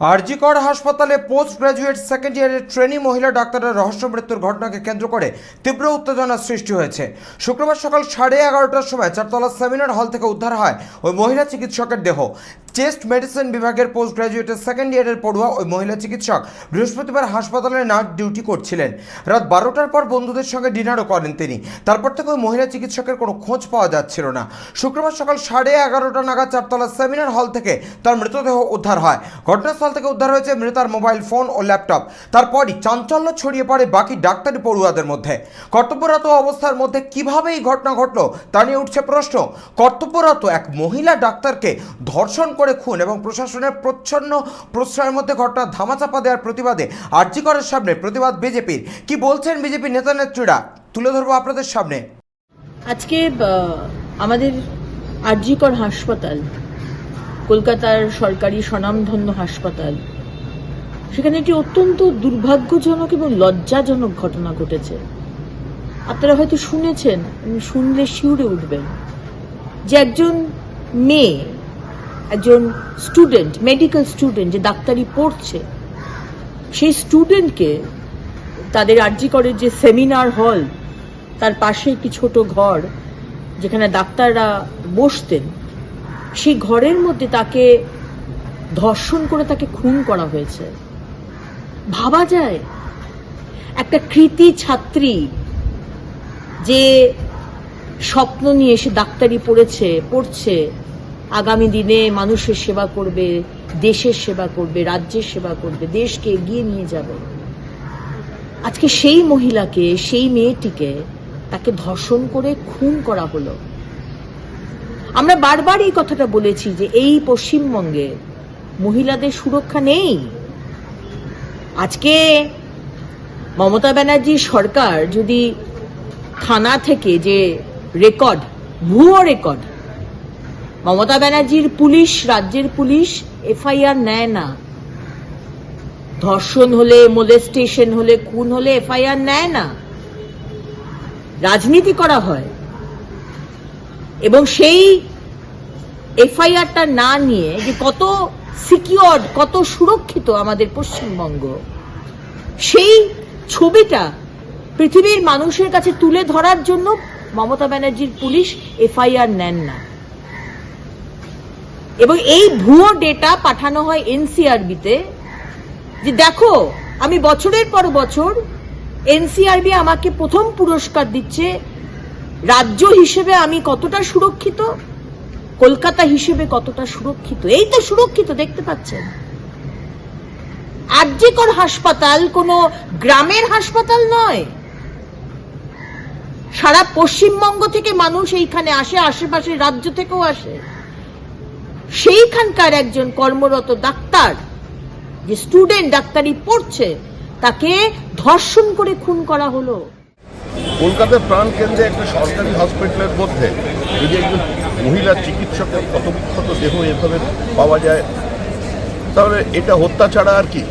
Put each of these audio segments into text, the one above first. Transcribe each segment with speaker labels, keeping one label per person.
Speaker 1: আরজিকর হাসপাতালে post graduate second ইয়ারের trainee মহিলা ডাক্তারের রহস্য মৃত্যুর ঘটনাকে কেন্দ্র করে তীব্র উত্তেজনার সৃষ্টি হয়েছে। শুক্রবার সকাল সাড়ে এগারোটার সময় চারতলা সেমিনার হল থেকে উদ্ধার হয় ওই মহিলা চিকিৎসকের দেহ। চেস্ট মেডিসিন বিভাগের পোস্ট গ্রাজুয়েটের সেকেন্ড ইয়ারের পড়ুয়া ওই মহিলা চিকিৎসক বৃহস্পতিবার হাসপাতালে নার্স ডিউটি করছিলেন। রাত বারোটার পর বন্ধুদের সঙ্গে ডিনারও করেন তিনি। তারপর থেকে ওই মহিলা চিকিৎসকের কোনো খোঁজ পাওয়া যাচ্ছিল না। শুক্রবার সকাল সাড়ে এগারোটা নাগাদ চারতলা সেমিনার হল থেকে তার মৃতদেহ উদ্ধার হয়। ঘটনাস্থল থেকে উদ্ধার হয়েছে মৃতার মোবাইল ফোন ও ল্যাপটপ। তারপরই চাঞ্চল্য ছড়িয়ে পড়ে বাকি ডাক্তারি পড়ুয়াদের মধ্যে। কর্তব্যরত অবস্থার মধ্যে কীভাবে এই ঘটনা ঘটলো তা নিয়ে উঠছে প্রশ্ন। কর্তব্যরত এক মহিলা ডাক্তারকে ধর্ষণ করে খুন এবং প্রশাসনের প্রচ্ছন্ন প্রশ্রয়ের মধ্যে ঘটনা ধামাচাপা দেওয়ার প্রতিবাদে আর্জিকরের সামনে প্রতিবাদ বিজেপির। কি বলছেন বিজেপির নেতা নেত্রীরা? তুলে ধরবো আপনাদের সামনে।
Speaker 2: আজকে আমাদের আরজিকর হাসপাতাল, কলকাতার সরকারি স্বনামধন্য হাসপাতাল, সেখানে একটি অত্যন্ত দুর্ভাগ্যজনক এবং লজ্জাজনক ঘটনা ঘটেছে। আপনারা হয়তো শুনেছেন, শুনলে শিউরে উঠবেন যে একজন মেয়ে একজন স্টুডেন্ট মেডিকেল স্টুডেন্ট যে ডাক্তারি পড়ছে, সেই স্টুডেন্টকে তাদের আর্জি করে যে সেমিনার হল তার পাশে একটি ছোট ঘর যেখানে ডাক্তাররা বসতেন, সেই ঘরের মধ্যে তাকে ধর্ষণ করে তাকে খুন করা হয়েছে। ভাবা যায়, একটা কৃতি ছাত্রী যে স্বপ্ন নিয়ে সে ডাক্তারি পড়েছে, পড়ছে আগামী দিনে মানুষের সেবা করবে, দেশের সেবা করবে, রাজ্যের সেবা করবে, দেশকে এগিয়ে নিয়ে যাবে। আজকে সেই মহিলাকে, সেই মেয়েটিকে তাকে ধর্ষণ করে খুন করা হলো। আমরা বারবার এই কথাটা বলেছি যে এই পশ্চিমবঙ্গে মহিলাদের সুরক্ষা নেই। আজকে মমতা ব্যানার্জির সরকার যদি থানা থেকে যে রেকর্ড, ভুয়ো রেকর্ড মমতা ব্যানার্জির পুলিশ, রাজ্যের পুলিশ, এফআইআর নেয় না। ধর্ষণ হলে মোলেস্টেশন হলে, খুন হলে এফআইআর নেয় না। রাজনীতি করা হয়। এবং সেই এফআইআরটা না নিয়ে যে কত সিকিওর, কত সুরক্ষিত আমাদের পশ্চিমবঙ্গ, সেই ছবিটা পৃথিবীর মানুষের কাছে তুলে ধরার জন্য মমতা ব্যানার্জির পুলিশ এফআইআর নেন না। এবং এই ভুয়ো ডেটা পাঠানো হয় এনসিআরবিতে যে দেখো, আমি বছরের পর বছর এনসিআরবি আমাকে প্রথম পুরস্কার দিচ্ছে রাজ্য হিসেবে আমি কতটা সুরক্ষিত, কলকাতা হিসেবে কতটা সুরক্ষিত। এই তো সুরক্ষিত, দেখতে পাচ্ছেন? আর্যিকর হাসপাতাল কোনো গ্রামের হাসপাতাল নয়। সারা পশ্চিমবঙ্গ থেকে মানুষ এইখানে আসে, আশেপাশের রাজ্য থেকেও আসে। সেইখানকার একজন কর্মরত ডাক্তার, যে স্টুডেন্ট ডাক্তারি পড়ছে, তাকে ধর্ষণ করে খুন করা হলো।
Speaker 3: কলকাতার প্রাণ কেন্দ্রে একটা সরকারি হসপিটালের মধ্যে যদি একজন মহিলা চিকিৎসকের ক্ষতবিক্ষত দেহ এভাবে পাওয়া যায়, তাহলে এটা হত্যা ছাড়া আর কি?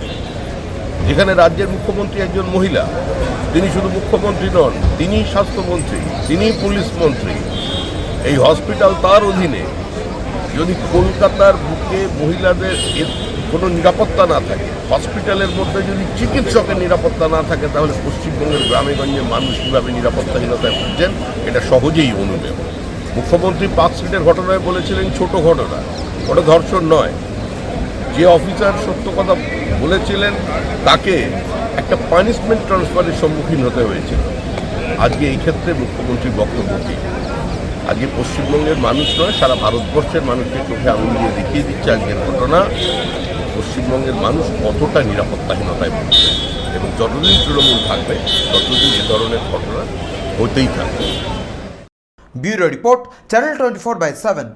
Speaker 3: যেখানে রাজ্যের মুখ্যমন্ত্রী একজন মহিলা, তিনি শুধু মুখ্যমন্ত্রী নন তিনি স্বাস্থ্যমন্ত্রী তিনি পুলিশ মন্ত্রী। এই হসপিটাল তার অধীনে যদি কলকাতার বুকে মহিলাদের কোনো নিরাপত্তা না থাকে, হসপিটালের মধ্যে যদি চিকিৎসকের নিরাপত্তা না থাকে, তাহলে পশ্চিমবঙ্গের গ্রামে গঞ্জে মানুষ কীভাবে নিরাপত্তাহীনতায় ভুগছেন, এটা সহজেই অনুমেয় মুখ্যমন্ত্রী পার্ক স্ট্রিটের ঘটনায় বলেছিলেন, ছোট ঘটনা ওটা ধর্ষণ নয়। যে অফিসার সত্য কথা বলেছিলেন, তাকে একটা পানিশমেন্ট ট্রান্সফারের সম্মুখীন হতে হয়েছিল। আজকে এই ক্ষেত্রে মুখ্যমন্ত্রীর বক্তব্য কী? আজকে পশ্চিমবঙ্গের মানুষ নয়, সারা ভারতবর্ষের মানুষকে চোখে আগুন দিয়ে দেখিয়ে দিচ্ছে আজকের ঘটনা। পশ্চিমবঙ্গের মানুষ কতটা নিরাপত্তাহীনতায় ভুগছে এবং যতদিন তৃণমূল থাকবে, ততদিন এ ধরনের ঘটনা হতেই থাকবে।
Speaker 1: Bureau report, channel twenty four by seven.